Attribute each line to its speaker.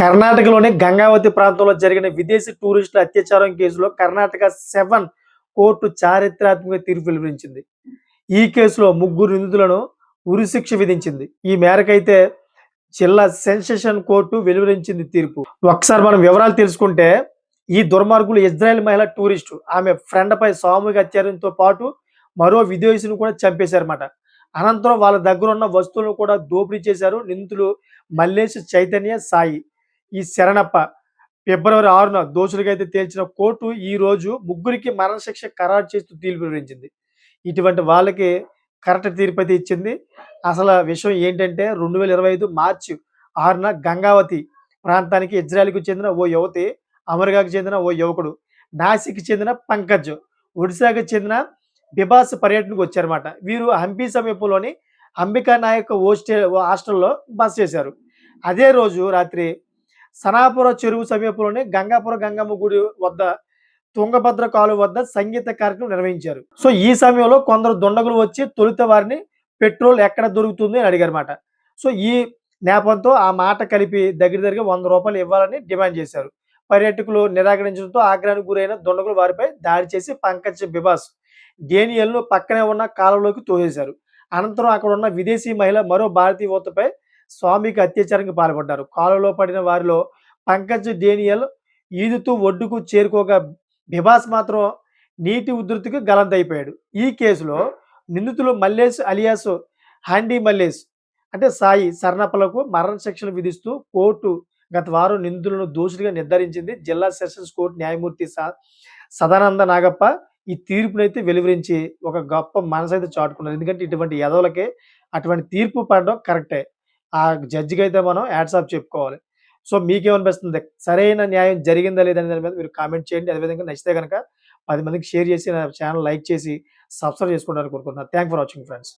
Speaker 1: కర్ణాటకలోని గంగావతి ప్రాంతంలో జరిగిన విదేశీ టూరిస్టుల అత్యాచారం కేసులో కర్ణాటక సెవెన్ కోర్టు చారిత్రాత్మక తీర్పు వెలువరించింది. ఈ కేసులో ముగ్గురు నిందితులను ఉరిశిక్ష విధించింది. ఈ మేరకైతే జిల్లా సెన్సేషన్ కోర్టు వెలువరించింది తీర్పు. ఒకసారి మనం వివరాలు తెలుసుకుంటే ఈ దుర్మార్గులు ఇజ్రాయెల్ మహిళ టూరిస్టు. ఆమె ఫ్రెండ్ పై సామూహిక అత్యాచారంతో పాటు మరో విదేశీని కూడా చంపేశారన్నమాట. అనంతరం వాళ్ళ దగ్గర ఉన్న వస్తువులను కూడా దోపిడీ చేశారు నిందితులు మల్లేష్ చైతన్య సాయి. ఈ శరణప్ప ఫిబ్రవరి ఆరున దోషులకైతే తేల్చిన కోర్టు ఈ రోజు ముగ్గురికి మరణశిక్ష ఖరారు చేస్తూ తీర్పు వివరించింది. ఇటువంటి వాళ్ళకి కరెక్ట్ తీర్పు అయితే ఇచ్చింది. అసలు విషయం ఏంటంటే రెండు వేల ఇరవై ఐదు మార్చి ఆరున గంగావతి ప్రాంతానికి ఇజ్రాయెల్కి చెందిన ఓ యువతి అమెరికాకు చెందిన ఓ యువకుడు నాసిక్కి చెందిన పంకజ్ ఒడిశాకు చెందిన బిబాస్ పర్యటనకు వచ్చారన్నమాట. వీరు హంపి సమీపంలోని అంబికా నాయక్ హోస్టల్ హాస్టల్లో బస చేశారు. అదే రోజు రాత్రి సనాపుర చెరువు సమీపంలోని గంగాపుర గంగమ్మ గుడి వద్ద తుంగభద్ర కాలువ వద్ద సంగీత కార్యక్రమం నిర్వహించారు. సో ఈ సమయంలో కొందరు దుండగులు వచ్చి తొలుత వారిని పెట్రోల్ ఎక్కడ దొరుకుతుంది అని అడిగారన్నమాట. సో ఈ నేపంతో ఆ మాట కలిపి దగ్గర దగ్గర వంద రూపాయలు ఇవ్వాలని డిమాండ్ చేశారు. పర్యాటకులు నిరాకరించడంతో ఆగ్రహానికి గురైన దుండగులు వారిపై దాడి చేసి పంకజ్ బిబాస్ డేనియల్ను పక్కనే ఉన్న కాలంలోకి తోసేశారు. అనంతరం అక్కడ ఉన్న విదేశీ మహిళ మరో భారతీయ యువతపై స్వామికి అత్యాచారానికి పాల్పడ్డారు. కాలువలో పడిన వారిలో పంకజ్ డేనియల్ ఈదుతూ ఒడ్డుకు చేరుకోగా బిబాస్ మాత్రం నీటి ఉధృతికి గలంతైపోయాడు ఈ కేసులో నిందితులు మల్లేష్ అలియాస్ హ్యాండీ మల్లేష్ అంటే సాయి సర్ణపలకు మరణ శిక్షలు విధిస్తూ కోర్టు గత వారం నిందితులను దోషులుగా నిర్ధారించింది. జిల్లా సెషన్స్ కోర్టు న్యాయమూర్తి సదానంద నాగప్ప ఈ తీర్పునైతే వెలువరించి ఒక గొప్ప మనసు అయితే చాటుకున్నారు. ఎందుకంటే ఇటువంటి ఎదవలకే అటువంటి తీర్పు పడడం కరెక్టే. ఆ జడ్జికి అయితే మనం యాడ్సాప్ చెప్పుకోవాలి. సో మీకేమనిపిస్తుంది? సరైన న్యాయం జరిగిందా లేదని దాని మీద మీరు కామెంట్ చేయండి. అదేవిధంగా నచ్చితే కనుక పది మందికి షేర్ చేసి నా ఛానల్ లైక్ చేసి సబ్స్క్రైబ్ చేసుకుంటారని కోరుకుంటున్నాను థ్యాంక్ ఫర్ వాచింగ్ ఫ్రెండ్స్.